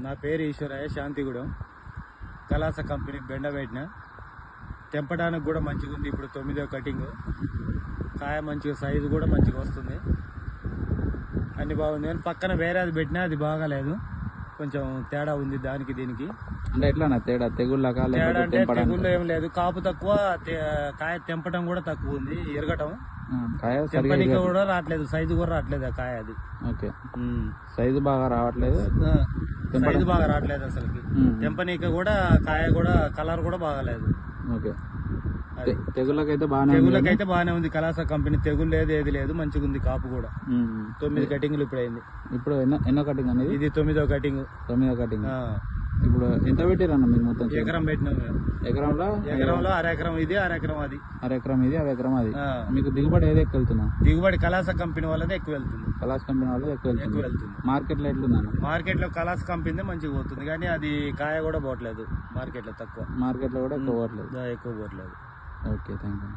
నా పేరు ఈశ్వరయ్య శాంతిగూడెం. కలాస కంపెనీ బెండ పెట్టిన తెంపడానికి కూడా మంచిగా ఉంది ఇప్పుడు తొమ్మిదో కటింగ్. కాయ మంచిగా సైజు కూడా మంచిగా వస్తుంది. అన్ని బాగుంది. కానీ పక్కన వేరే అది పెట్టినా అది బాగాలేదు. కొంచెం తేడా ఉంది దానికి దీనికి. అంటే ఎట్లా నా తేడా తెగుళ్ళకా తేడా అంటే తెంపడానికి? తెగుళ్ళు ఏం లేదు. కాపు తక్కువ కాయ తెంపడం కూడా తక్కువ ఉంది ఎరగటం. కాయ ఎరగదు. కూడా రావట్లేదు సైజు కూడా రావట్లేదు ఆ కాయ అది. ఓకే. సైజు బాగా రావట్లేదు. సైజు బాగా రావట్లేదు అసలుకి. ఉమ్. తెంపనీక కూడా కాయ కూడా కలర్ కూడా బాగాలేదు. ఓకే. తెగుళ్ళకైతే బాగానే? తెగుళ్ళకైతే బాగానే ఉంది. కలాస కంపెనీ తెగులు లేదు ఏది లేదు. మంచిగా ఉంది కాపు కూడా. తొమ్మిది కటింగ్లు ఇప్పుడు అయింది. ఇప్పుడు ఎన్నో ఎన్నో కటింగ్ అనేది? ఇది తొమ్మిదో కటింగ్. తొమ్మిదో కటింగ్. ఇప్పుడు ఎంత పెట్టారన్న మీరు మొత్తం? ఎకరం పెట్టినాం ఎకరంలో? ఎకరంలో అర ఎకరం ఇది అర ఎకరం అది. అర ఎకరం ఇది అర ఎకరం అది మీకు దిగుబడి ఏది ఎక్కువ వెళ్తున్నా దిగుబడి కలాస కంపెనీ వాళ్ళదే ఎక్కువ వెళ్తుంది. కలాస్ కంపెనీ వాళ్ళు ఎక్కువ ఎక్కువ వెళ్తుంది. వెళ్తుంది మార్కెట్లో ఎట్లుందన్న మార్కెట్లో కలాస కంపెనీ మంచిగా పోతుంది. కానీ అది కాయ కూడా పోవట్లేదు. మార్కెట్లో తక్కువ. మార్కెట్లో కూడా ఎక్కువ పోవట్లేదు. ఎక్కువ పోవట్లేదు. Okay thank you